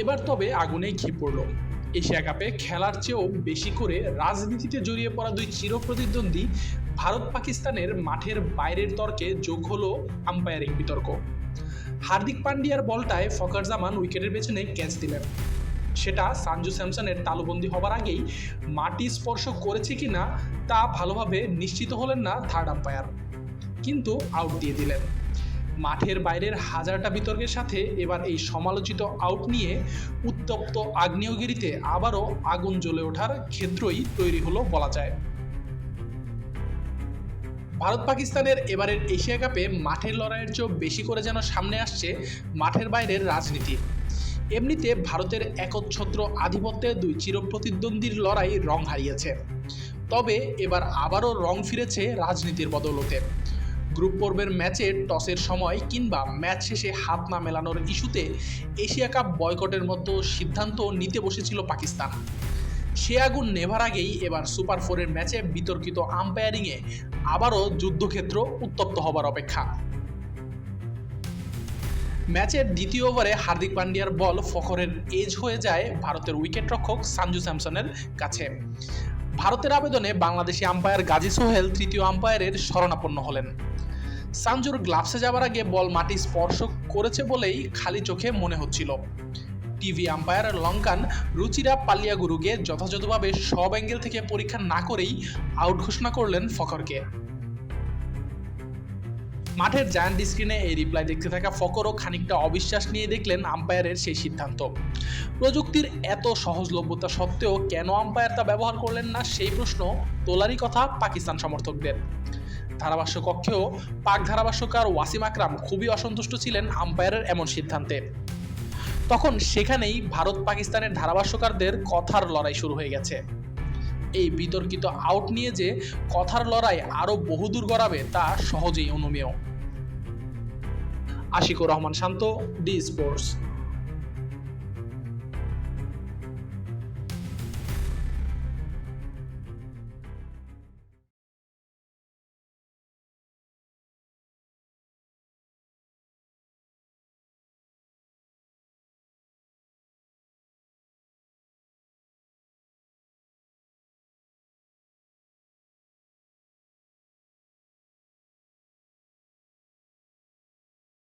এবার তবে আগুনে ঘি পড়ল। এশিয়া কাপে খেলার চেয়েও বেশি করে রাজনীতিতে জড়িয়ে পড়া দুই চিরপ্রতিদ্বন্দ্বী ভারত পাকিস্তানের মাঠের বাইরের তর্কে যোগ হলো আম্পায়ারিং বিতর্ক। হার্দিক পান্ডিয়ার বলটায় ফকার জামান উইকেটের পেছনে ক্যাচ দিলেন। সেটা সানজু স্যামসনের তালুবন্দি হবার আগেই মাটি স্পর্শ করেছে কিনা তা ভালোভাবে নিশ্চিত হলেন না থার্ড আম্পায়ার কিন্তু আউট দিয়ে দিলেন। মাঠের বাইরের হাজারটা বিতর্কের সাথে এবার এই সমালোচিত আউট নিয়ে উত্তপ্ত আগ্নেয়গিরিতে আবারও আগুন জ্বলে ওঠার ক্ষেত্রই তৈরি হলো বলা যায়। ভারত পাকিস্তানের এবারের এশিয়া কাপে মাঠের লড়াইয়ের চেয়েও বেশি করে যেন সামনে আসছে মাঠের বাইরের রাজনীতি। এমনিতে ভারতের একচ্ছত্র আধিপত্যে দুই চিরপ্রতিদ্বন্দ্বীর লড়াই রং হারিয়েছে। তবে এবার আবারও রং ফিরেছে রাজনীতির বদৌলতে। গ্রুপ পর্বের ম্যাচে টসের সময় কিংবা ম্যাচ শেষে হাত না মেলানোর ইস্যুতে এশিয়া কাপ বয়কটের মতো সিদ্ধান্ত নিতে বসেছিল পাকিস্তান। সে আগুন নেভার আগেই এবার সুপার ফোরের ম্যাচে বিতর্কিত আম্পায়ারিংয়ে আবারও যুদ্ধক্ষেত্র উত্তপ্ত হবার অপেক্ষা। ম্যাচের দ্বিতীয় ওভারে হার্দিক পান্ডিয়ার বল ফখরের এজ হয়ে যায় ভারতের উইকেটরক্ষক সঞ্জু স্যামসনের কাছে। ভারতের আবেদনে বাংলাদেশি আম্পায়ার গাজী সোহেল তৃতীয় আম্পায়ারের শরণাপন্ন হলেন। সানজুর গ্লাভসে যাবার আগে বল মাটি স্পর্শ করেছে বলেই খালি চোখে মনে হচ্ছিল। টিভি আম্পায়ার লঙ্কান রুচিরা পালিয়াগুরুকে যথাযথভাবে সব অ্যাঙ্গেল থেকে পরীক্ষা না করেই আউট ঘোষণা করলেন ফখরকে। মাঠের জায়ান্ট স্ক্রিনে এই রিপ্লাই দেখতে থাকা ফকরও খানিকটা অবিশ্বাস নিয়ে দেখলেন আম্পায়ারের সেই সিদ্ধান্ত। প্রযুক্তির এত সহজলভ্যতা সত্ত্বেও কেন আম্পায়ার তা ব্যবহার করলেন না সেই প্রশ্ন তোলারই কথা পাকিস্তান সমর্থকদের। ধারাভাষ্য কক্ষেও পাক ধারাভাষ্যকার ওয়াসিম আকরাম খুবই অসন্তুষ্ট ছিলেন আম্পায়ারের এমন সিদ্ধান্তে। তখন সেখানেই ভারত পাকিস্তানের ধারাভাষ্যকারদের কথার লড়াই শুরু হয়ে গেছে। এই বিতর্কিত আউট নিয়ে যে কথার লড়াই আরও বহুদূর গড়াবে তা সহজেই অনুমেয়। Ashikur Rahman Shanto, D sports.